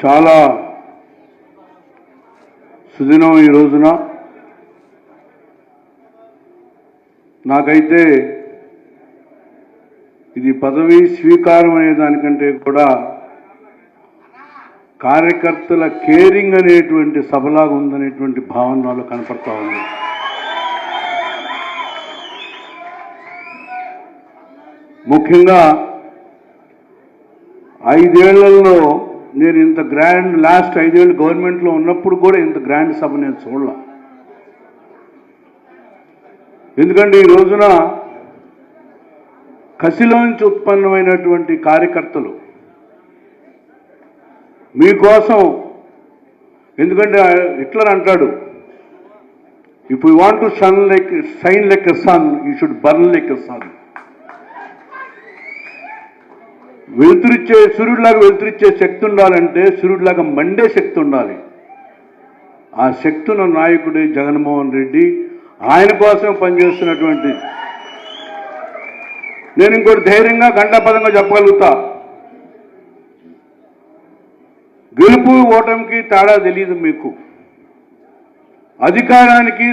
చాలా సుదినం ఈ రోజున. నాకైతే ఇది పదవి స్వీకారం అనే దానికంటే కూడా కార్యకర్తల కేరింగ్ అనేటువంటి సభలాగా ఉందనేటువంటి భావన నాలో కనపడతా ఉంది. ముఖ్యంగా ఐదేళ్ళలో నేను ఇంత గ్రాండ్ లాస్ట్ ఐదేళ్ళు గవర్నమెంట్లో ఉన్నప్పుడు కూడా ఇంత గ్రాండ్ సభ నేను చూడలే. ఎందుకంటే ఈ రోజున కసిలోంచి ఉత్పన్నమైనటువంటి కార్యకర్తలు మీకోసం ఎందుకంటే హిట్లర్ అంటాడు if you want to sun like shine like a sun you should burn like a sun వెలుతురిచ్చే సూర్యుడిలాగా వెలుతురిచ్చే శక్తి ఉండాలంటే సూర్యుడిలాగా మండే శక్తి ఉండాలి. ఆ శక్తి ఉన్న నాయకుడే జగన్మోహన్ రెడ్డి ఆయన కోసం పనిచేస్తున్నటువంటి నేను ఇంకోటి ధైర్యంగా గంటపదంగా చెప్పగలుగుతా. గెలుపు ఓటమికి తేడా తెలియదు మీకు. అధికారానికి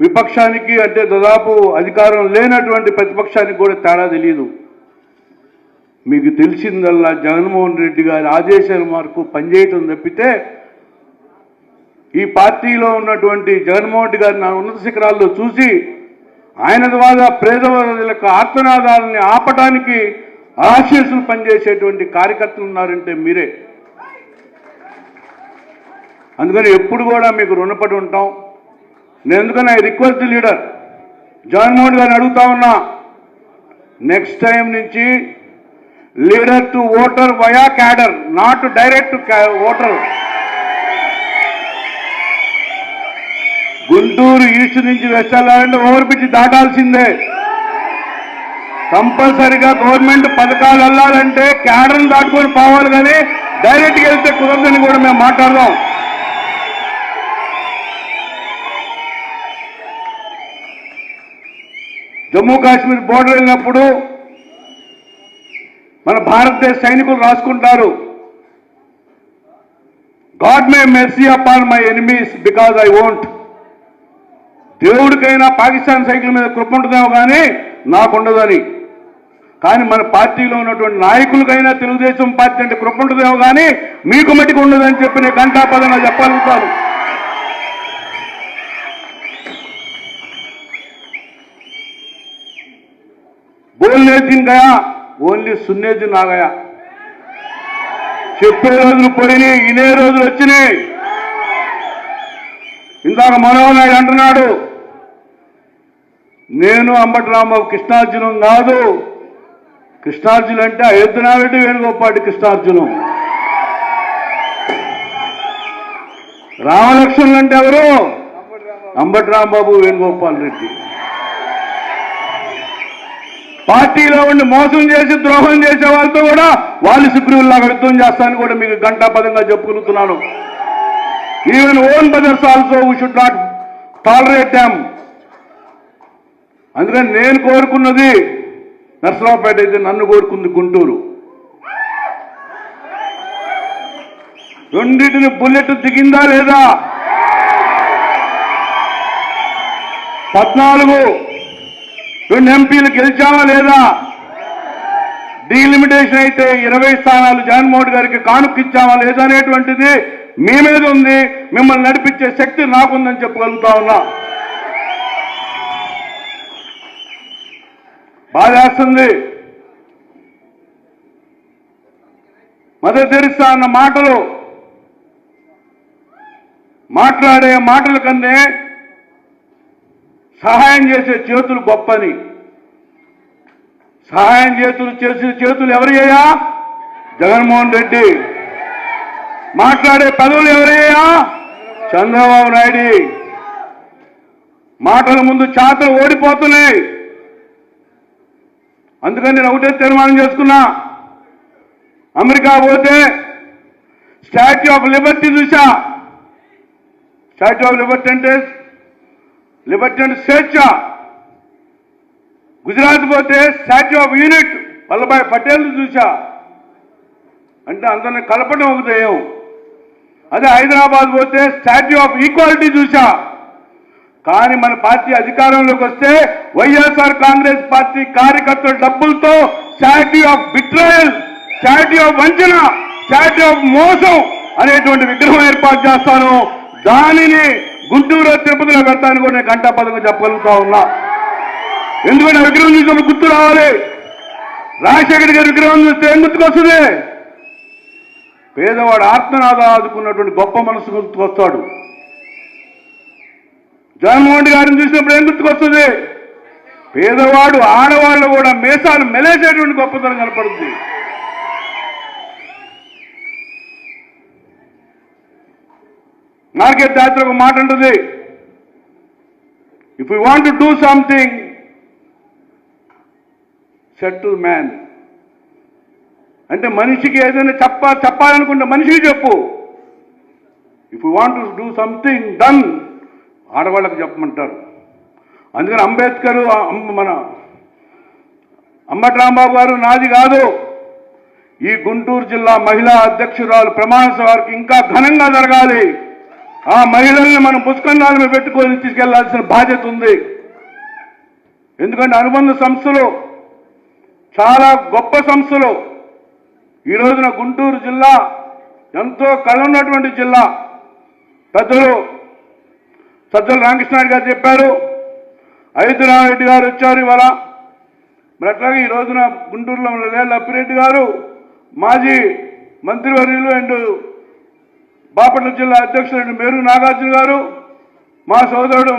విపక్షానికి అంటే దాదాపు అధికారం లేనటువంటి ప్రతిపక్షానికి కూడా తేడా తెలియదు మీకు తెలిసిందల్లా జగన్మోహన్ రెడ్డి గారి ఆదేశాల మార్కు పనిచేయటం తప్పితే ఈ పార్టీలో ఉన్నటువంటి జగన్మోహన్ రెడ్డి గారిని ఉన్నత శిఖరాల్లో చూసి ఆయన ద్వారా పేదవాళ్ళ ఆత్మనాదాలని ఆపటానికి ఆశీస్సులు పనిచేసేటువంటి కార్యకర్తలు ఉన్నారంటే మీరే. అందుకని ఎప్పుడు కూడా మీకు రుణపడి ఉంటాం. నేను ఎందుకని I request the leader Jaganmohan గారిని అడుగుతా ఉన్నా నెక్స్ట్ టైం నుంచి leader to voter via cadre not direct voter. Guntur east నుంచి వెస్ట్ వెళ్ళాలంటే ఓవర్ బ్రిడ్జ్ దాటాల్సిందే. కంపల్సరిగా గవర్నమెంట్ పథకాలు వెళ్ళాలంటే క్యాడర్ని దాటుకొని పోవాలి కానీ డైరెక్ట్గా వెళ్తే కుదరదని కూడా మేము మాట్లాడదాం. జమ్మూ కాశ్మీర్ బోర్డర్ వెళ్ళినప్పుడు మన భారతదేశ సైనికులు రాసుకుంటారు. God may mercy upon my enemies because I won't దేవుడికైనా Pakistan cycle మీద కృప ఉంటుందేమో కానీ నాకుండదని. కానీ మన పార్టీలో ఉన్నటువంటి నాయకులకైనా తెలుగుదేశం పార్టీ అంటే కృప ఉంటుందేమో కానీ మీకు మటుకు ఉండదని చెప్పి నేను గంటాపదంగా చెప్పగలుగుతాను. బోల్ దిన్ గయా ఓన్లీ సున్నేజు నాగయ్య. చెప్పే రోజులు పోయినాయి ఇనే రోజులు వచ్చినాయి. ఇందాక మనోహర్ నాయుడు అంటున్నాడు నేను అంబటి రాంబాబు కృష్ణార్జునం కాదు. కృష్ణార్జున అంటే అయోధ్యనారెడ్డి వేణుగోపాటి కృష్ణార్జునం. రామలక్ష్మణులు అంటే ఎవరు? అంబటి రాంబాబు వేణుగోపాల్ రెడ్డి. పార్టీలో ఉండి మోసం చేసి ద్రోహం చేసే వాళ్ళతో కూడా వాళ్ళు సుగ్రీవుల్లాగా యుద్ధం చేస్తానని కూడా మీకు గంటాపదంగా చెప్పుకుంటున్నాను. Even own brothers also we should not tolerate damn అందుకని నేను కోరుకున్నది నర్సరావుపేట అయితే నన్ను కోరుకుంది గుంటూరు. రెండింటిని బుల్లెట్ దిగిందా లేదా? పద్నాలుగు. రెండు ఎంపీలు గెలిచామా లేదా? డీలిమిటేషన్ అయితే ఇరవై స్థానాలు జగన్మోహన్ గారికి కానుక్కిచ్చామా లేదా అనేటువంటిది మీ మీద ఉంది. మిమ్మల్ని నడిపించే శక్తి నాకుందని చెప్పగలుగుతా ఉన్నా. బాధేస్తుంది మదర్ తెరిస్తా అన్న మాటలు. మాట్లాడే మాటల కన్నే సహాయం చేసే చేతులు గొప్పని. సహాయం చేతులు చేసిన చేతులు ఎవరయ్యా జగన్మోహన్ రెడ్డి. మాట్లాడే పదవులు ఎవరయ్యా చంద్రబాబు నాయుడు. మాటల ముందు చాతలు ఓడిపోతున్నాయి. అందుకని నేను ఒకటే తీర్మానం చేసుకున్నా. అమెరికా పోతే స్టాచ్యూ ఆఫ్ లిబర్టీ చూసా. స్టాచ్యూ ఆఫ్ లిబర్టీ అంటే లిబర్టీ అంటే స్వేచ్ఛ. గుజరాత్ పోతే statue of unit Vallabhbhai Patel చూసా అంటే అందరిని కలపడం ఒక దయ్యం. అదే హైదరాబాద్ పోతే స్టాట్యూ ఆఫ్ ఈక్వాలిటీ చూసా కానీ మన పార్టీ అధికారంలోకి వస్తే వైఎస్ఆర్ కాంగ్రెస్ పార్టీ కార్యకర్తల డబ్బులతో statue of betrayal statue of వంచన స్టాట్యూ ఆఫ్ మోసం అనేటువంటి విగ్రహం ఏర్పాటు చేస్తాను. దానిని గుంటూరు తిరుపతిలో పెడతాను కూడా నేను గంటా పదకు చెప్పగలుగుతా ఉన్నా. ఎందుకంటే ఆ విగ్రహం చూసినప్పుడు గుర్తు రావాలి. రాజశేఖర్ గారి విగ్రహం చూస్తే ఏం గుర్తుకొస్తుంది పేదవాడు ఆత్మనాథ ఆదుకున్నటువంటి గొప్ప మనసు గుర్తుకొస్తాడు జగన్మోహన్ రెడ్డి గారిని చూసినప్పుడు ఏం గుర్తుకొస్తుంది పేదవాడు ఆడవాళ్ళు కూడా మేసాలు మెలేసేటువంటి గొప్పతనం కనపడుతుంది. మార్కెట్ దాత్ర ఒక మాట ఉంటుంది if you want to do something settle man అంటే మనిషికి ఏదైనా చెప్ప చెప్పాలనుకుంటే మనిషికి చెప్పు. If you want to do something done ఆడవాళ్ళకి చెప్పమంటారు. అందుకని అంబేద్కర్ మన అంబట్రాంబాబు గారు నాది కాదు. ఈ గుంటూరు జిల్లా మహిళా అధ్యక్షురాలు ప్రమాణ సభకి ఇంకా ఘనంగా జరగాలి. ఆ మహిళల్ని మనం పుష్కందాల మీద పెట్టుకొని తీసుకెళ్ళాల్సిన బాధ్యత ఉంది. ఎందుకంటే అనుబంధ సంస్థలు చాలా గొప్ప సంస్థలు. ఈ రోజున గుంటూరు జిల్లా ఎంతో కళన్నటువంటి జిల్లా. పెద్దలు సజ్జల రామకృష్ణారెడ్డి గారు చెప్పారు. అయోధ్యనారెడ్డి గారు వచ్చారు ఇవాళ. మరి అట్లాగే ఈ రోజున గుంటూరులో ఉన్న లేళ్ళ అప్పిరెడ్డి గారు మాజీ మంత్రివర్యులు అండ్ బాపట్ల జిల్లా అధ్యక్షుడు మేరు నాగార్జున గారు మా సోదరుడు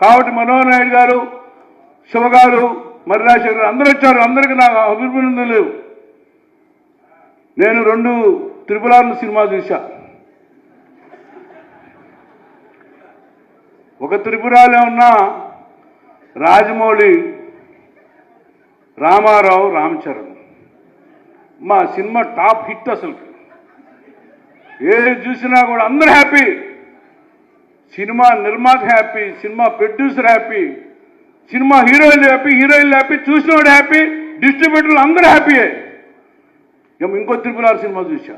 కావటి మనోహర్ నాయుడు గారు శివ గారు మరి రాజశేఖర్ అందరూ వచ్చారు. అందరికీ నాకు అభినందనలు లేవు. నేను రెండు త్రిపురాలను సినిమా చూశా. ఒక త్రిపురాలో ఉన్న రాజమౌళి రామారావు రామచరణ్. మా సినిమా టాప్ హిట్ అసలు. ఏది చూసినా కూడా అందరూ హ్యాపీ. సినిమా నిర్మాత happy. Cinema producer happy. Cinema హీరోయిన్లు హ్యాపీ హీరోయిన్లు హ్యాపీ చూసినవాడు హ్యాపీ డిస్ట్రిబ్యూటర్లు అందరూ హ్యాపీయే ఏమో ఇంకో త్రిపురారు సినిమా చూసా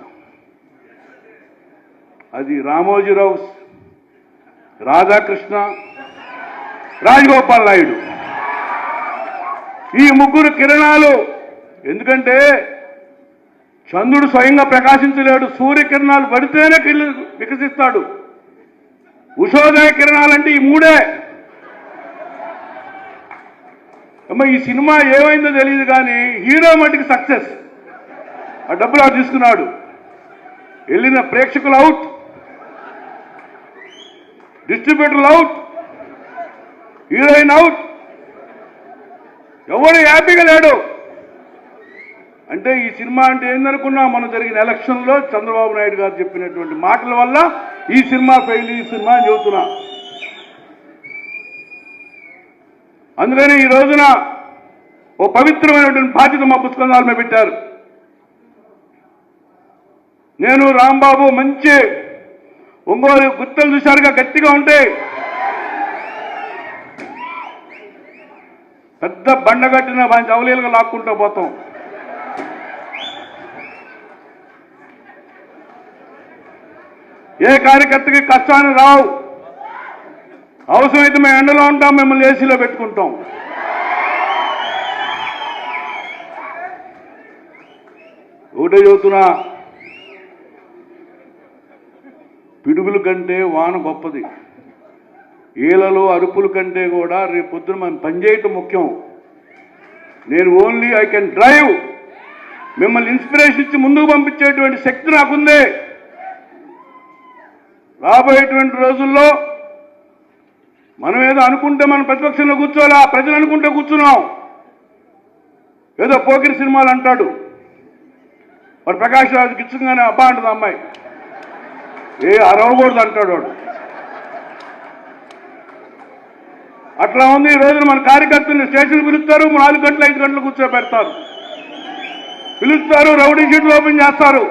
అది రామోజీరావు రాధాకృష్ణ రాజగోపాల్ నాయుడు. ఈ ముగ్గురు కిరణాలు ఎందుకంటే చంద్రుడు స్వయంగా ప్రకాశించలేడు సూర్యకిరణాలు పడితేనే వికసిస్తాడు. ఉషోదయ కిరణాలంటే ఈ మూడే. అమ్మ ఈ సినిమా ఏమైందో తెలియదు కానీ హీరో మటుకు సక్సెస్. ఆ డబ్బులు ఆడు తీసుకున్నాడు. వెళ్ళిన ప్రేక్షకులు అవుట్. డిస్ట్రిబ్యూటర్లు అవుట్. Heroine out. ఎవడు హ్యాపీగా లేడు. అంటే ఈ సినిమా అంటే ఏందనుకున్నా మనం జరిగిన ఎలక్షన్లో చంద్రబాబు నాయుడు గారు చెప్పినటువంటి మాటల వల్ల ఈ సినిమా ఫెయిల్ ఈ సినిమా అని చెబుతున్నా. అందుకనే ఈ రోజున ఓ పవిత్రమైనటువంటి బాధ్యత మా పుస్తకాల మీద పెట్టారు. నేను రాంబాబు మంచి ఒంగోలు గుత్తలు చూశారుగా గట్టిగా ఉంటే పెద్ద బండగట్టిన మంచి అవలీలుగా లాక్కుంటూ పోతాం. ఏ కార్యకర్తకి కష్టాన్ని రావు. అవసరమైతే మేము ఎండలో ఉంటాం మిమ్మల్ని ఏసీలో పెట్టుకుంటాం. ఒకటే చెబుతున్నా పిడుగుల కంటే వాన గొప్పది. ఈలలో అరుపుల కంటే కూడా రేపు పొద్దున మనం పనిచేయటం ముఖ్యం. నేను ఓన్లీ ఐ కెన్ డ్రైవ్. మిమ్మల్ని ఇన్స్పిరేషన్ ఇచ్చి ముందుకు పంపించేటువంటి శక్తి నాకుంది. రాబోయేటువంటి రోజుల్లో మనం ఏదో అనుకుంటే మనం ప్రతిపక్షంలో కూర్చోవాలా? ప్రజలు అనుకుంటే కూర్చున్నాం. ఏదో పోకిరి సినిమాలు అంటాడు. మరి ప్రకాష్ రాజు ఇచ్చగానే అబ్బా అంటుంది అమ్మాయి. ఏ అరవకూడదు అంటాడు వాడు. అట్లా ఉంది ఈ రోజున మన కార్యకర్తల్ని స్టేషన్ పిలుస్తారు. నాలుగు గంటలు ఐదు గంటలు కూర్చోబెడతారు పిలుస్తారు రౌడీ షీట్లు ఓపెన్ చేస్తారు.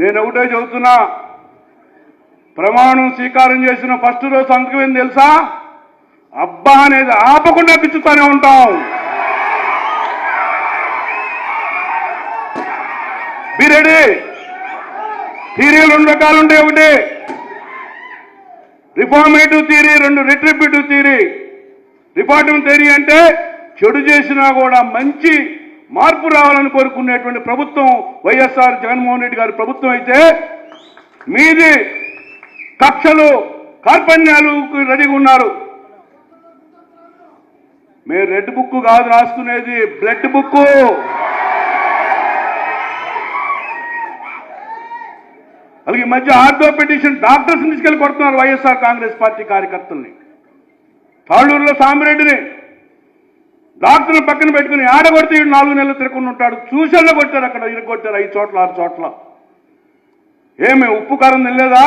నేను ఒకటే చెబుతున్నా ప్రమాణం స్వీకారం చేసిన ఫస్ట్ రోజు సంతకం ఏంది తెలుసా? అబ్బా అనేది ఆపకుండా పిచ్చుతూనే ఉంటాం బి రెడీ థీరీలు రెండు రకాలు ఉంటాయి. ఒకటి రిఫార్మేటివ్ థీరీ రెండు రిట్రిబ్యూటివ్ థీరీ రిఫార్మేటివ్ థీరీ అంటే చెడు చేసినా కూడా మంచి మార్పు రావాలని కోరుకునేటువంటి ప్రభుత్వం వైఎస్ఆర్ జగన్మోహన్ రెడ్డి గారి ప్రభుత్వం అయితే మీది కక్షలు కార్పణ్యాలు రెడీగా ఉన్నారు. మీరు రెడ్ బుక్ కాదు రాసుకునేది బ్లడ్ బుక్. అలాగే ఈ మధ్య ఆర్థోపెడిషన్ డాక్టర్స్ తీసుకెళ్ళి కొడుతున్నారు వైఎస్ఆర్ కాంగ్రెస్ పార్టీ కార్యకర్తల్ని. తాళ్ళూరులో సామిరెడ్డిని డాక్టర్ని పక్కన పెట్టుకుని ఆడగొడితే ఈడు నాలుగు నెలలు తిరగకుండా ఉంటాడు. చూసల్లో కొట్టారు అక్కడ ఇరగొట్టారు ఐదు చోట్ల ఆరు చోట్ల. ఏమి ఉప్పు కారం తినలేదా?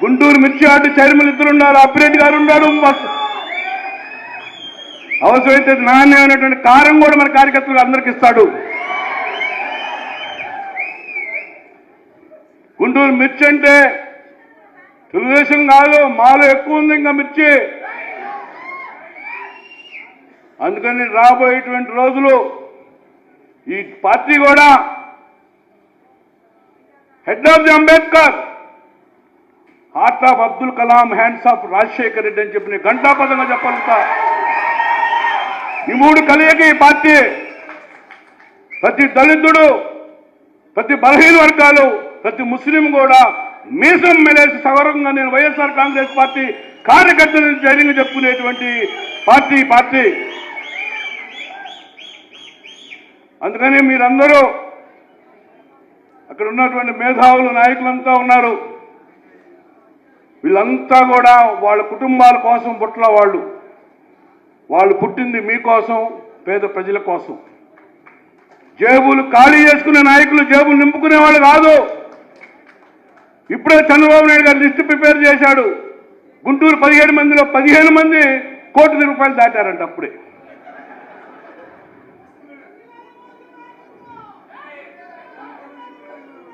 గుంటూరు మిర్చి చైర్మన్ ఇద్దరు ఉన్నారు అప్పిరెడ్డి గారు ఉన్నారు. అవసరమైతే నాణ్యమైనటువంటి కారం కూడా మన కార్యకర్తలకు అందరికి ఇస్తాడు. గుంటూరు మిర్చి అంటే తెలుగుదేశం కాదు మాలో ఎక్కువ ఉంది ఇంకా మిర్చి. అందుకని రాబోయేటువంటి రోజులు ఈ పార్టీ కూడా head of the Ambedkar heart of Abdul Kalam hands of Rajasekhar Reddy అని చెప్పి నేను ఘంటాపదంగా చెప్పాలంతా ఈ మూడు కలియక ఈ పార్టీ ప్రతి దళితుడు ప్రతి బలహీన వర్గాలు ప్రతి ముస్లిం కూడా మీసం మెలేసి సగౌరవంగా నేను వైఎస్ఆర్ కాంగ్రెస్ పార్టీ కార్యకర్తలను ధైర్యంగా చెప్పుకునేటువంటి పార్టీ పార్టీ. అందుకని మీరందరూ అక్కడ ఉన్నటువంటి మేధావులు నాయకులంతా ఉన్నారు. వీళ్ళంతా కూడా వాళ్ళ కుటుంబాల కోసం పుట్ల వాళ్ళు. వాళ్ళు పుట్టింది మీకోసం పేద ప్రజల కోసం. జేబులు ఖాళీ చేసుకునే నాయకులు జేబులు నింపుకునే వాళ్ళు కాదు. ఇప్పుడే చంద్రబాబు నాయుడు గారు లిస్టు ప్రిపేర్ చేశాడు. గుంటూరు పదిహేడు మందిలో పదిహేను మంది కోటి రూపాయలు దాటారంట అప్పుడే.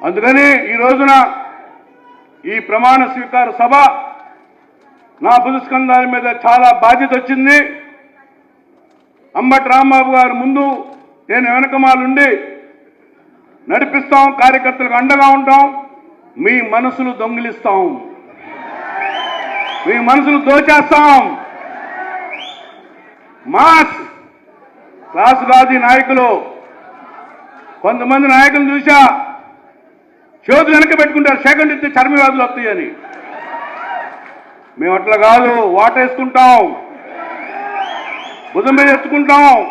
అందుకని ఈ రోజున ఈ ప్రమాణ స్వీకార సభ నా బుధస్కంధాల మీద చాలా బాధ్యత వచ్చింది. అంబటి రాంబాబు గారు ముందు నేను వెనకమాలుండి నడిపిస్తాం కార్యకర్తలకు అండగా ఉంటాం మీ మనసులు దొంగిలిస్తాం. మీ మనసులు దోచేస్తాం. మాస్! క్లాసు రాజీ నాయకులు కొంతమంది నాయకులు చూశా. చేతులు వెనక పెట్టుకుంటారు. సెకండ్ ఇస్తే చర్మ వ్యాధులు వస్తాయని. మేము అట్లా కాదు. వాటేసుకుంటాం. భుజం మీద ఎత్తుకుంటాం.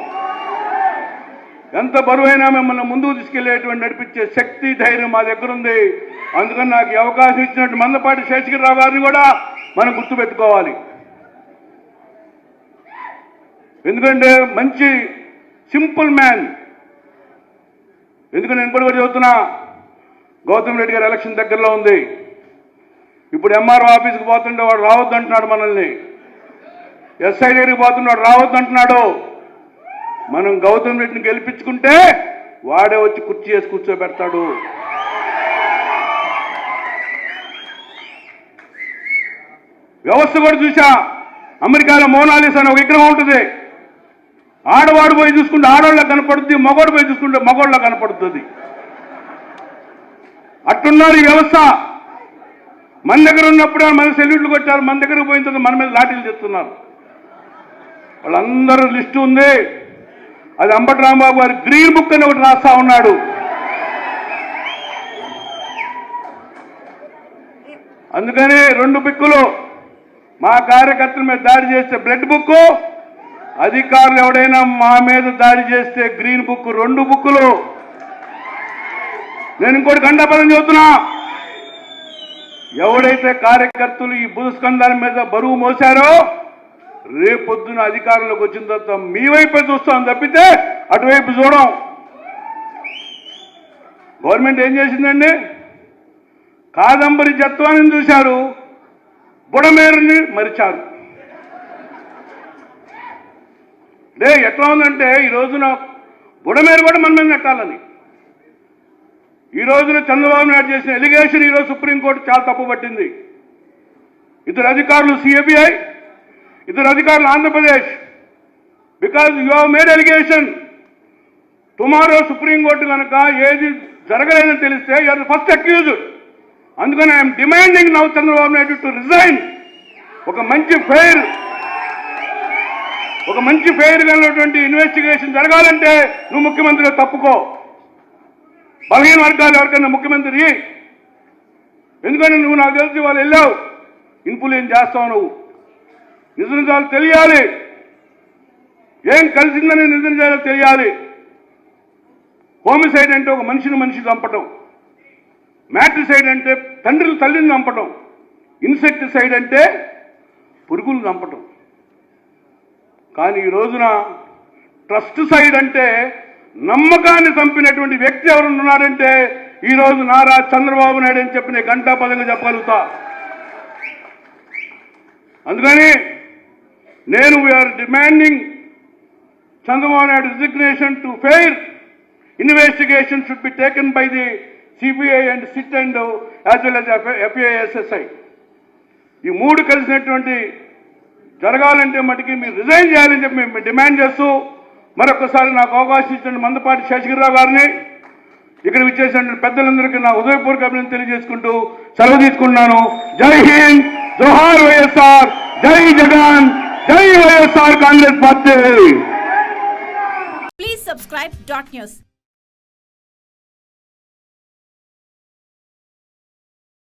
ఎంత బరువైనా మిమ్మల్ని ముందుకు తీసుకెళ్ళేటువంటి నడిపించే శక్తి ధైర్యం మా దగ్గర ఉంది. అందుకని నాకు అవకాశం ఇచ్చినట్టు మందపాటి శేషగిరిరావు గారిని కూడా మనం గుర్తుపెట్టుకోవాలి. ఎందుకంటే మంచి సింపుల్ మ్యాన్. ఎందుకంటే నేను కూడా చెబుతున్నా? గౌతమ్ రెడ్డి గారి ఎలక్షన్ దగ్గరలో ఉంది. ఇప్పుడు ఎంఆర్ఓ ఆఫీస్కి పోతుంటే వాడు రావద్దు అంటున్నాడు మనల్ని. ఎస్ఐ దగ్గరికి పోతున్నాడు రావద్దు అంటున్నాడు మనం గౌతమ్ రెడ్డిని గెలిపించుకుంటే వాడే వచ్చి కుర్చీ వేసి కూర్చోబెడతాడు. వ్యవస్థ కూడా చూసా. అమెరికాలో మోనాలిస్ అనే ఒక విగ్రహం ఉంటుంది. ఆడవాడు పోయి చూసుకుంటే ఆడవాళ్ళకి కనపడుతుంది మగవాడు పోయి చూసుకుంటే మగవాళ్ళకి కనపడుతుంది. అట్టున్నారు ఈ వ్యవస్థ. మన దగ్గర ఉన్నప్పుడు మన సెల్యూట్లు కొట్టారు మన దగ్గర పోయిన తర్వాత మన మీద లాఠీలు తెస్తున్నారు. వాళ్ళందరూ లిస్టు ఉంది. అది అంబటి రాంబాబు గారు గ్రీన్ బుక్ అని ఒకటి రాస్తా ఉన్నాడు. అందుకనే రెండు బిక్కులు మా కార్యకర్తల మీద దాడి చేస్తే బ్లడ్ బుక్ అధికారులు ఎవడైనా మా మీద దాడి చేస్తే గ్రీన్ బుక్ రెండు బుక్కులు. నేను ఇంకోటి గండాపదం చెబుతున్నా ఎవడైతే కార్యకర్తలు ఈ భూస్కంధాల మీద బరువు మోసారో రేపొద్దున అధికారంలోకి వచ్చిన తర్వాత మీ వైపే చూస్తాం తప్పితే అటువైపు చూడం. గవర్నమెంట్ ఏం చేసిందండి? కాదంబరి జత్వాన్ని చూశారు బుడమేరుని మరిచారు. లే ఎట్లా ఉందంటే ఈ రోజున బుడమేరు కూడా మన మీద నెట్టాలని. ఈ రోజున చంద్రబాబు నాయుడు చేసిన ఎలిగేషన్ ఈరోజు సుప్రీంకోర్టు చాలా తప్పు పట్టింది ఇద్దరు అధికారులు సిబిఐ ఇద్దరు అధికారులు Andhra Pradesh. Because you have made allegation tomorrow supreme court కనుక ఏది జరగలేదని తెలిస్తే యూఆర్ ఫస్ట్ అక్యూజ్డ్ అందుకని I'm demanding now Chandrababu Naidu to resign ఒక మంచి ఫెయిర్ ఒక మంచి ఫెయిర్ కలిగినటువంటి ఇన్వెస్టిగేషన్ జరగాలంటే నువ్వు ముఖ్యమంత్రిగా తప్పుకో. బలహీన వర్గాలు ఎవరికైనా ముఖ్యమంత్రి? ఎందుకంటే నువ్వు నాకు తెలిసి వాళ్ళు వెళ్ళావు. ఇన్ఫ్లుయెన్స్ చేస్తావు నువ్వు. నిజ నిజాలు తెలియాలి. ఏం కలిసిందని నిజ నిజాలు తెలియాలి. హోమిసైడ్ అంటే ఒక మనిషిని మనిషి చంపటం. మ్యాట్రిసైడ్ అంటే తండ్రిని తల్లిని చంపటం. ఇన్సెక్టిసైడ్ అంటే పురుగులు చంపటం. కానీ ఈ రోజున ట్రస్ట్ సైడ్ అంటే నమ్మకాన్ని చంపినటువంటి వ్యక్తి ఎవరు ఉన్నారంటే ఈరోజు నారా చంద్రబాబు నాయుడు అని చెప్పి నేను గంటా పదంగా చెప్పగలుగుతా. అందుకని నేను we're demanding Chandrababu Naidu resignation to fair investigation should be taken by the CBI and SIT and as well as FISSI ఈ మూడు కలిసినటువంటి జరగాలంటే మటుకి మీరు రిజైన్ చేయాలని చెప్పి మేము డిమాండ్ చేస్తూ మరొకసారి నాకు అవకాశం ఇచ్చిన మందపాటి శేషగిరిరావు గారిని ఇక్కడ విచ్చేసిన పెద్దలందరికీ నా ఉదయపూర్వక అభినందన తెలియజేసుకుంటూ సెలవు తీసుకున్నాను జై హింద్ జోహార్ వైఎస్ఆర్ జై జగన్ జై YSR Congress party. Please subscribe dot news